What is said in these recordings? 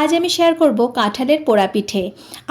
আজ আমি শেয়ার করব কাঁঠালের পোড়া পিঠে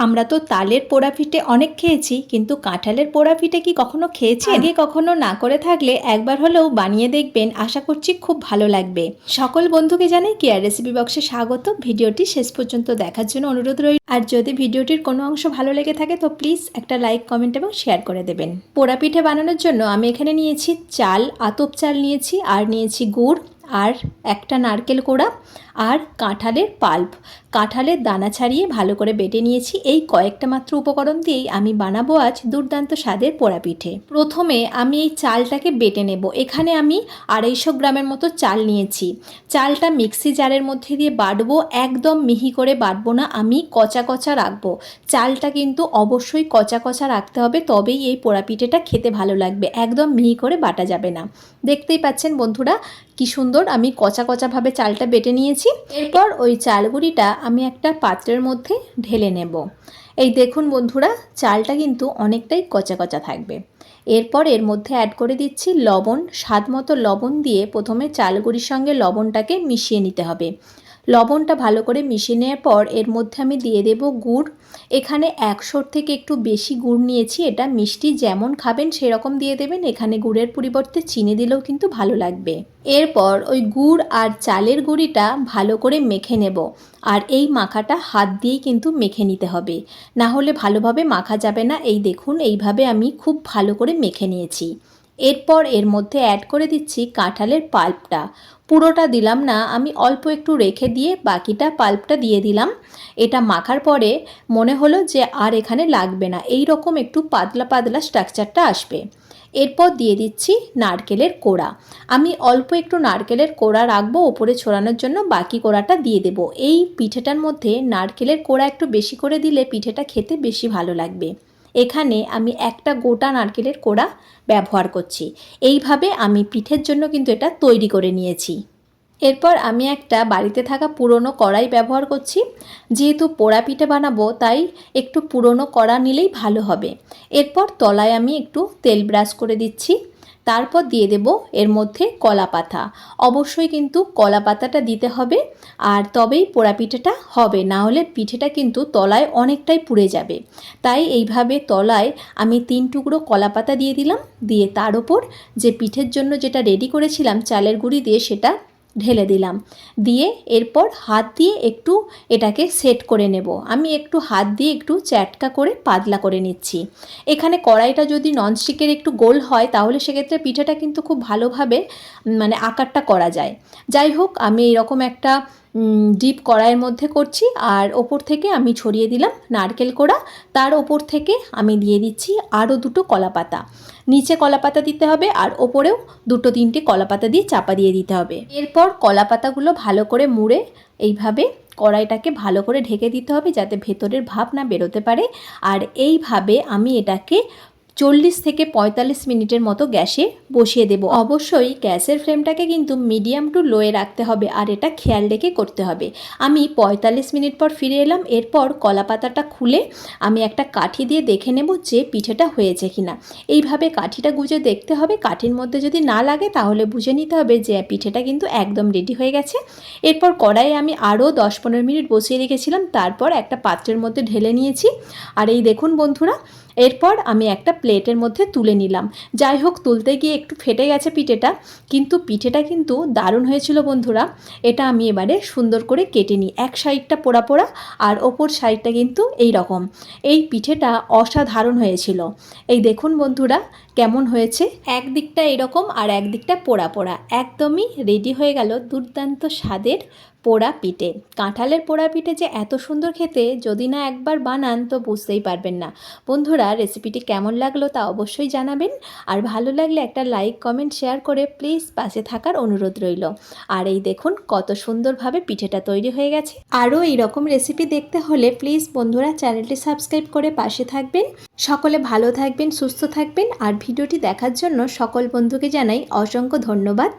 আমরা তো তালের পোড়া পিঠে অনেক খেয়েছি, কিন্তু কাঁঠালের পোড়া পিঠে কি কখনো খেয়েছি আগে কখনো না করে থাকলে একবার হলেও বানিয়ে দেখবেন, আশা করছি খুব ভালো লাগবে। সকল বন্ধুকে জানাই কেয়ার রেসিপি বক্সে স্বাগত। ভিডিওটি শেষ পর্যন্ত দেখার জন্য অনুরোধ রইল। আর যদি ভিডিওটির কোনো অংশ ভালো লেগে থাকে, তো প্লিজ একটা লাইক কমেন্ট এবং শেয়ার করে দেবেন। পোড়া পিঠে বানানোর জন্য আমি এখানে নিয়েছি চাল, আতপ চাল নিয়েছি, আর নিয়েছি গুড়। আর একটা নারকেল কোড়া আর কাঁঠালের পাল্প। কাঁঠালের দানা ছাড়িয়ে ভালো করে বেটে নিয়েছি। এই কয়েকটা মাত্র উপকরণ দিয়েই আমি বানাবো আজ দুর্দান্ত স্বাদের পোড়া পিঠে প্রথমে আমি এই চালটাকে বেটে নেব। এখানে আমি আড়াইশো গ্রামের মতো চাল নিয়েছি। চালটা মিক্সি জারের মধ্যে দিয়ে বাটবো। একদম মিহি করে বাটবো না, আমি কচা কচা রাখব। চালটা কিন্তু অবশ্যই কচা কচা রাখতে হবে, তবেই এই পোড়া পিঠেটা খেতে ভালো লাগবে। একদম মিহি করে বাটা যাবে না। দেখতেই পাচ্ছেন বন্ধুরা, কি সুন্দর আমি কচা কচাভাবে চালটা বেটে নিয়েছি। এরপর ওই চালগুড়িটা আমি একটা পাত্রের মধ্যে ঢেলে নেব। এই দেখুন বন্ধুরা, চালটা কিন্তু অনেকটাই কচা কচা থাকবে। এরপর এর মধ্যে অ্যাড করে দিচ্ছি লবণ, স্বাদ মতো লবণ দিয়ে প্রথমে চালগুড়ির সঙ্গে লবণটাকে মিশিয়ে নিতে হবে। লবণটা ভালো করে মিশিয়ে নেওয়ার পর এর মধ্যে আমি দিয়ে দেব গুড়। এখানে একশোর থেকে একটু বেশি গুড় নিয়েছি, এটা মিষ্টি যেমন খাবেন সেরকম দিয়ে দেবেন। এখানে গুড়ের পরিবর্তে চিনি দিলেও কিন্তু ভালো লাগবে। এরপর ওই গুড় আর চালের গুঁড়িটা ভালো করে মেখে নেব। আর এই মাখাটা হাত দিয়েই কিন্তু মেখে নিতে হবে। না হলে ভালোভাবে মাখা যাবে না। এই দেখুন, এইভাবে আমি খুব ভালো করে মেখে নিয়েছি। এরপর এর মধ্যে অ্যাড করে দিচ্ছি কাঁঠালের পাল্পটা পুরোটা দিলাম না, আমি অল্প একটু রেখে দিয়ে বাকিটা পাল্পটা দিয়ে দিলাম। এটা মাখার পরে মনে হলো যে আর এখানে লাগবে না এই রকম একটু পাতলা পাতলা স্ট্রাকচারটা আসবে। এরপর দিয়ে দিচ্ছি নারকেলের কোড়া। আমি অল্প একটু নারকেলের কোড়া রাখব, ওপরে ছড়ানোর জন্য বাকি কোড়াটা দিয়ে দেব। এই পিঠেটার মধ্যে নারকেলের কোড়া একটু বেশি করে দিলে পিঠেটা খেতে বেশি ভালো লাগবে। এখানে আমি একটা গোটা নারকেলের কোড়া ব্যবহার করছি। এইভাবে আমি পিঠের জন্য কিন্তু এটা তৈরি করে নিয়েছি। এরপর আমি একটা বাড়িতে থাকা পুরনো কড়াই ব্যবহার করছি। যেহেতু পোড়া পিঠে বানাবো, তাই একটু পুরনো কড়া নিলেই ভালো হবে। এরপর তলায় আমি একটু তেল ব্রাশ করে দিচ্ছি। তারপর দিয়ে দেব এর মধ্যে কলা পাতা অবশ্যই কিন্তু কলা পাতাটা দিতে হবে, আর তবেই পোড়া পিঠেটা হবে না হলে পিঠেটা কিন্তু তলায় অনেকটাই পুড়ে যাবে। তাই এইভাবে তলায় আমি তিন টুকরো কলা পাতা দিয়ে দিলাম, দিয়ে তার ওপর যে পিঠের জন্য যেটা রেডি করেছিলাম, চালের গুঁড়ি দিয়ে সেটা ঢেলে দিলাম। দিয়ে এরপর হাত দিয়ে একটু এটাকে সেট করে নেব। আমি একটু হাত দিয়ে একটু চ্যাটকা করে পাতলা করে নিচ্ছি। এখানে কড়াইটা যদি ননস্টিকের একটু গোল হয়, তাহলে সেক্ষেত্রে পিঠাটা কিন্তু খুব ভালোভাবে মানে আকারটা করা যায়। যাই হোক, আমি এরকম একটা ডিপ কড়াইয়ের মধ্যে করছি আর ওপর থেকে আমি ছড়িয়ে দিলাম নারকেল কোড়া। তার ওপর থেকে আমি দিয়ে দিচ্ছি আরও দুটো কলা পাতা নিচে কলা পাতা দিতে হবে আর ওপরেও দুটো তিনটে কলা পাতা দিয়ে চাপা দিয়ে দিতে হবে। এরপর কলা পাতাগুলো ভালো করে মুড়ে এইভাবে কড়াইটাকে ভালো করে ঢেকে দিতে হবে যাতে ভেতরের ভাব না বেরোতে পারে। আর এইভাবে আমি এটাকে চল্লিশ থেকে পঁয়তাল্লিশ মিনিটের মতো গ্যাসে বসিয়ে দেব। অবশ্যই গ্যাসের ফ্লেমটাকে কিন্তু মিডিয়াম টু লোয়ে রাখতে হবে আর এটা খেয়াল রেখে করতে হবে। আমি পঁয়তাল্লিশ মিনিট পর ফিরে এলাম, এরপর কলা পাতাটা খুলে আমি একটা কাঠি দিয়ে দেখে নেব যে পিঠেটা হয়েছে কিনা। এইভাবে কাঠিটা গুজে দেখতে হবে, কাঠির মধ্যে যদি না লাগে তাহলে বুঝে নিতে হবে যে পিঠেটা কিন্তু একদম রেডি হয়ে গেছে। এরপর কড়াইয়ে আমি আরও দশ পনেরো মিনিট বসিয়ে রেখেছিলাম, তারপর একটা পাত্রের মধ্যে ঢেলে নিয়েছি। আর এই দেখুন বন্ধুরা এরপর আমি একটা প্লেটের মধ্যে তুলে নিলাম। যাই হোক, তুলতে গিয়ে একটু ফেটে গেছে পিঠেটা, কিন্তু পিঠেটা কিন্তু দারুণ হয়েছিল বন্ধুরা। এটা আমি এবারে সুন্দর করে কেটে নিই। এক সাইডটা পোড়া পোড়া আর ওপর সাইডটা কিন্তু এই রকম। এই পিঠেটা অসাধারণ হয়েছিল। এই দেখুন বন্ধুরা, কেমন হয়েছে? একদিকটা এরকম আর একদিকটা পোড়া পোড়া। একদমই রেডি হয়ে গেল দুর্দান্ত স্বাদের পোড়া পিঠে কাঁঠালের পোড়া পিঠে যে এত সুন্দর খেতে যদি না একবার বানান তো বুঝতেই পারবেন না। বন্ধুরা রেসিপিটি কেমন লাগল তা অবশ্যই জানাবেন। আর ভালো লাগলে একটা লাইক কমেন্ট শেয়ার করে প্লিজ পাশে থাকার অনুরোধ রইল। আর এই দেখুন কত সুন্দরভাবে পিঠেটা তৈরি হয়ে গেছে। আরও এইরকম রেসিপি দেখতে হলে প্লিজ বন্ধুরা চ্যানেলটি সাবস্ক্রাইব করে পাশে থাকবেন। সকলে ভালো থাকবেন, সুস্থ থাকবেন। আর ভিডিওটি দেখার জন্য সকল বন্ধুকে জানাই অসংখ্য ধন্যবাদ।